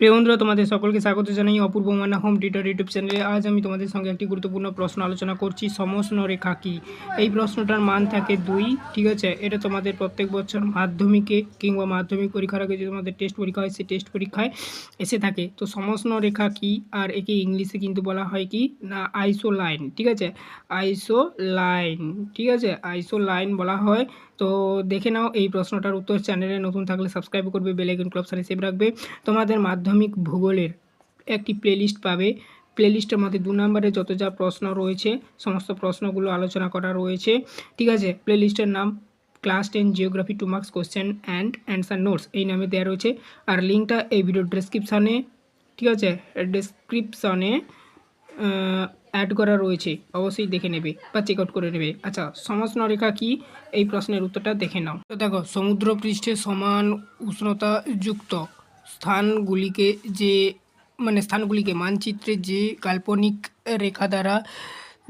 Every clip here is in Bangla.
প্রিয় বন্ধুরা তোমাদের সকলকে স্বাগত জানাই অপূর্ব মান্না হোম টিউটর ইউটিউব চ্যানেলে। আজ আমি তোমাদের সঙ্গে একটি গুরুত্বপূর্ণ প্রশ্ন আলোচনা করছি সমষ্ণ রেখা কী? এই প্রশ্নটার মান থাকে দুই, ঠিক আছে? এটা তোমাদের প্রত্যেক বছর মাধ্যমিকে কিংবা মাধ্যমিক পরীক্ষার আগে যে তোমাদের টেস্ট পরীক্ষা হয়, সেই টেস্ট পরীক্ষায় এসে থাকে। তো সমষ্ণ রেখা কী? আর একে ইংলিশে কিন্তু বলা হয় কি? না আইসো লাইন ঠিক আছে? আইসো লাইন ঠিক আছে? আইসো লাইন বলা হয়। তো দেখে নাও এই প্রশ্নটার উত্তর। চ্যানেলে নতুন থাকলে সাবস্ক্রাইব করবে বেলাইকন ক্লাব সাথে সেভ রাখবে। তোমাদের মাধ্যমিক ভূগোলের একটি প্লেলিস্ট পাবে। প্লেলিস্টের মধ্যে দু নম্বরে যত যা প্রশ্ন রয়েছে, সমস্ত প্রশ্নগুলো আলোচনা করা রয়েছে। ঠিক আছে? প্লেলিস্টের নাম class ten geography two marks question and answer notes এই নামে দেওয়া রয়েছে। আর লিঙ্কটা এই ভিডিও ডেসক্রিপশানে ঠিক আছে? ডেসক্রিপশানে অ্যাড করা রয়েছে। অবশ্যই দেখে নেবে বা চেক আউট করে নেবে। আচ্ছা সমষ্ণ রেখা কি? এই প্রশ্নের উত্তরটা দেখে নাও। তো দেখো সমুদ্র পৃষ্ঠে সমান উষ্ণতা যুক্ত। স্থানগুলিকে যে মানে স্থানগুলিকে, মানচিত্রে যে কাল্পনিক রেখা দ্বারা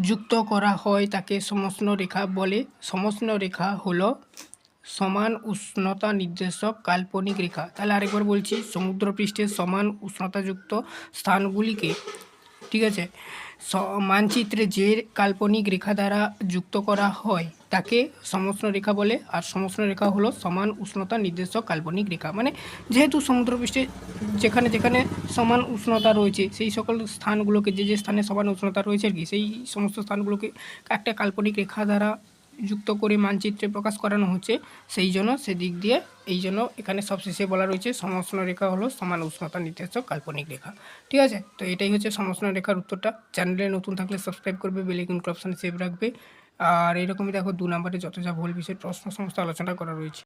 যুক্ত করা হয়, তাকে সমষ্ণ রেখা বলে। সমষ্ণ রেখা হলো সমান উষ্ণতা নির্দেশক কাল্পনিক রেখা। তাহলে আরেকবার বলছি, সমুদ্রপৃষ্ঠে সমান উষ্ণতাযুক্ত স্থানগুলিকে, ঠিক আছে? মানচিত্রে যে কাল্পনিক রেখা দ্বারা যুক্ত করা হয় তাকে সমষ্ণ রেখা বলে, আর সমষ্ণ রেখা হলো সমান উষ্ণতা নির্দেশক কাল্পনিক রেখা। মানে যেহেতু সমুদ্রপৃষ্ঠে যেখানে যেখানে সমান উষ্ণতা রয়েছে, সেই সকল স্থানগুলোকে, যে যে স্থানে সমান উষ্ণতা রয়েছে আর কি, সেই সমস্ত স্থানগুলোকে একটা কাল্পনিক রেখা দ্বারা যুক্ত করে মানচিত্রে প্রকাশ করানো হচ্ছে, সেই জন্য সেদিক দিয়ে, এই জন্য এখানে সবশেষে বলা রয়েছে সমষ্ণ রেখা হলো সমান উষ্ণতা নির্দেশক কাল্পনিক রেখা। ঠিক আছে? তো এটাই হচ্ছে সমষ্ণ রেখার উত্তরটা। চ্যানেলে নতুন থাকলে সাবস্ক্রাইব করবে বেলাইকন অপশানে সেভ রাখবে। আর এরকমই দেখো দু নম্বরে যত যা ভুল বিষয়ে প্রশ্ন সমস্ত আলোচনা করা রয়েছে।